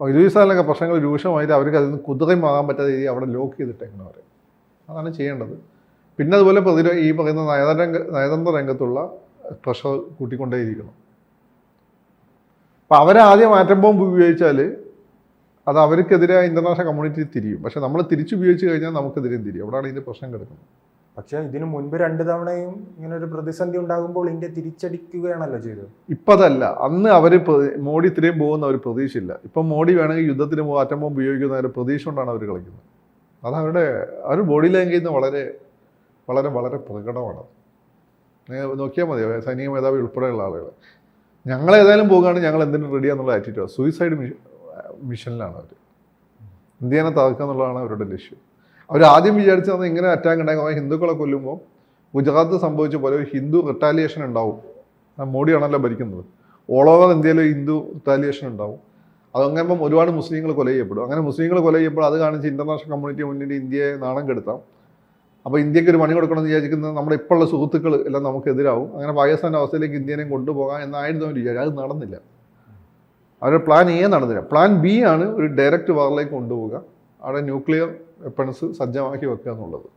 പാകിസ്ഥാനിലൊക്കെ പ്രശ്നങ്ങൾ രൂക്ഷമായിട്ട് അവർക്ക് അതിൽ നിന്ന് കുതിരമാകാൻ പറ്റാത്ത രീതി അവിടെ ലോക്ക് ചെയ്തിട്ടേക്കണം അവർ അതാണ് ചെയ്യേണ്ടത്. പിന്നെ അതുപോലെ പ്രതിരോ ഈ പറയുന്ന നയതന്ത്ര രംഗ നയതന്ത്ര രംഗത്തുള്ള പ്രഷർ കൂട്ടിക്കൊണ്ടേയിരിക്കണം. അപ്പോൾ അവരെ ആദ്യം ആറ്റം ബോംബ് ഉപയോഗിച്ചാൽ അത് അവർക്കെതിരെ ഇന്റർനാഷണൽ കമ്മ്യൂണിറ്റി തിരിയും. പക്ഷേ നമ്മൾ തിരിച്ചുപയോഗിച്ച് കഴിഞ്ഞാൽ നമുക്കെതിരെയും തിരിയും. അവിടെയാണ് ഇതിന്റെ പ്രശ്നം കിടക്കുന്നത്. പക്ഷെ ഇതിനു മുൻപ് രണ്ട് തവണയും ഇങ്ങനെ ഒരു പ്രതിസന്ധി ഉണ്ടാകുമ്പോൾ ഇന്ത്യ തിരിച്ചടിക്കുകയാണല്ലോ ചെയ്തത്. ഇപ്പതല്ല അന്ന് അവർ മോഡി ഇത്രയും പോകുന്ന ഒരു പ്രതീക്ഷയില്ല ഇപ്പം മോഡി വേണമെങ്കിൽ യുദ്ധത്തിന് പോകും അറ്റം ബോംബ് ഉപയോഗിക്കുന്ന ഒരു പ്രതീക്ഷ കൊണ്ടാണ് അവർ കളിക്കുന്നത്. അത് അവരുടെ അവർ ബോഡി ലാംഗ്വേജ് വളരെ വളരെ വളരെ പ്രകടമാണ്. നോക്കിയാൽ മതി. സൈനിക മേധാവി ഉൾപ്പെടെയുള്ള ആളുകൾ ഞങ്ങൾ ഏതായാലും പോകുകയാണ് ഞങ്ങൾ എന്തിനും റെഡിയാന്നുള്ള ആറ്റിറ്റ്യൂഡ് സൂയിസൈഡ് മിഷനിലാണ് അവർ ഇന്ത്യനെ തകർക്കുക എന്നുള്ളതാണ് അവരുടെ ലക്ഷ്യം. അവർ ആദ്യം വിചാരിച്ചത് ഇങ്ങനെ അറ്റാക്ക് ഉണ്ടാകും ഹിന്ദുക്കളെ കൊല്ലുമ്പോൾ ഗുജറാത്ത് സംഭവിച്ച പോലെ ഒരു ഹിന്ദു റിട്ടാലിയേഷൻ ഉണ്ടാവും. മോഡിയാണല്ലോ ഭരിക്കുന്നത്. ഓൾ ഓവർ ഇന്ത്യയിൽ ഹിന്ദു റിട്ടാലിയേഷൻ ഉണ്ടാവും. അതങ്ങനെ ഒരുപാട് മുസ്ലിങ്ങൾ കൊല ചെയ്യപ്പെടും. അങ്ങനെ മുസ്ലിങ്ങൾ കൊല ചെയ്യുമ്പോൾ അത് കാണിച്ച് ഇന്റർനാഷണൽ കമ്മ്യൂണിറ്റി മുന്നിൽ ഇന്ത്യയെ നാണം കെടുത്താം. അപ്പോൾ ഇന്ത്യയ്ക്ക് ഒരു പണി കൊടുക്കണം എന്ന് വിചാരിക്കുന്നത് നമ്മുടെ ഇപ്പോഴുള്ള സുഹൃത്തുക്കൾ എല്ലാം നമുക്കെതിരാവും. അങ്ങനെ പാകിസ്ഥാന്റെ അവസ്ഥയിലേക്ക് ഇന്ത്യനെ കൊണ്ടുപോകാം എന്നായിരുന്നു അവർ വിചാരിച്ചത്. അത് നടന്നില്ല. അവരുടെ പ്ലാൻ എ നടന്നില്ല. പ്ലാൻ ബി ആണ് ഒരു ഡയറക്റ്റ് വാറിലേക്ക് കൊണ്ടുപോവുക. അവിടെ ന്യൂക്ലിയർ വെപ്പൺസ് സജ്ജമാക്കി വെക്കുക എന്നുള്ളത്.